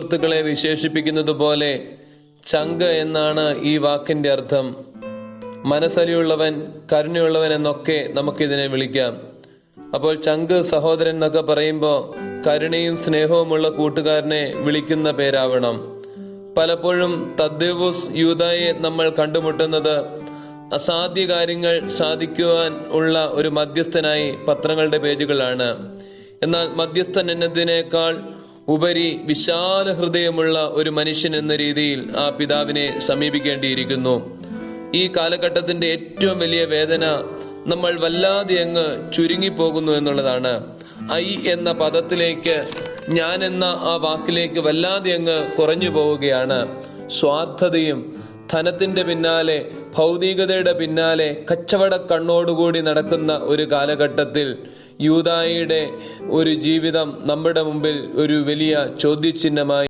സുഹൃത്തുക്കളെ വിശേഷിപ്പിക്കുന്നത് പോലെ ചങ്ക് എന്നാണ് ഈ വാക്കിന്റെ അർത്ഥം. മനസ്സലിയുള്ളവൻ കരുണയുള്ളവൻ എന്നൊക്കെ നമുക്കിതിനെ വിളിക്കാം. അപ്പോൾ ചങ്ക് സഹോദരൻ എന്നൊക്കെ പറയുമ്പോൾ കരുണയും സ്നേഹവുമുള്ള കൂട്ടുകാരനെ വിളിക്കുന്ന പേരാവണം. പലപ്പോഴും തദ്ദേവൂസ് യൂതായെ നമ്മൾ കണ്ടുമുട്ടുന്നത് അസാധ്യ കാര്യങ്ങൾ സാധിക്കുവാൻ ഉള്ള ഒരു മധ്യസ്ഥനായി പത്രങ്ങളുടെ പേജുകളാണ്. എന്നാൽ മധ്യസ്ഥൻ എന്നതിനേക്കാൾ ഉപരി വിശാല ഹൃദയമുള്ള ഒരു മനുഷ്യൻ എന്ന രീതിയിൽ ആ പിതാവിനെ സമീപിക്കേണ്ടിയിരിക്കുന്നു. ഈ കാലഘട്ടത്തിന്റെ ഏറ്റവും വലിയ വേദന നമ്മൾ വല്ലാതെ അങ്ങ് ചുരുങ്ങിപ്പോകുന്നു എന്നുള്ളതാണ്. ഐ എന്ന പദത്തിലേക്ക് ഞാൻ എന്ന ആ വാക്കിലേക്ക് വല്ലാതെ അങ്ങ് കുറഞ്ഞു പോവുകയാണ്. സ്വാർത്ഥതയും ധനത്തിന്റെ പിന്നാലെ ഭൗതികതയുടെ പിന്നാലെ കച്ചവട കണ്ണോടുകൂടി നടക്കുന്ന ഒരു കാലഘട്ടത്തിൽ യൂതായിയുടെ ഒരു ജീവിതം നമ്മുടെ മുമ്പിൽ ഒരു വലിയ ചോദ്യചിഹ്നമായി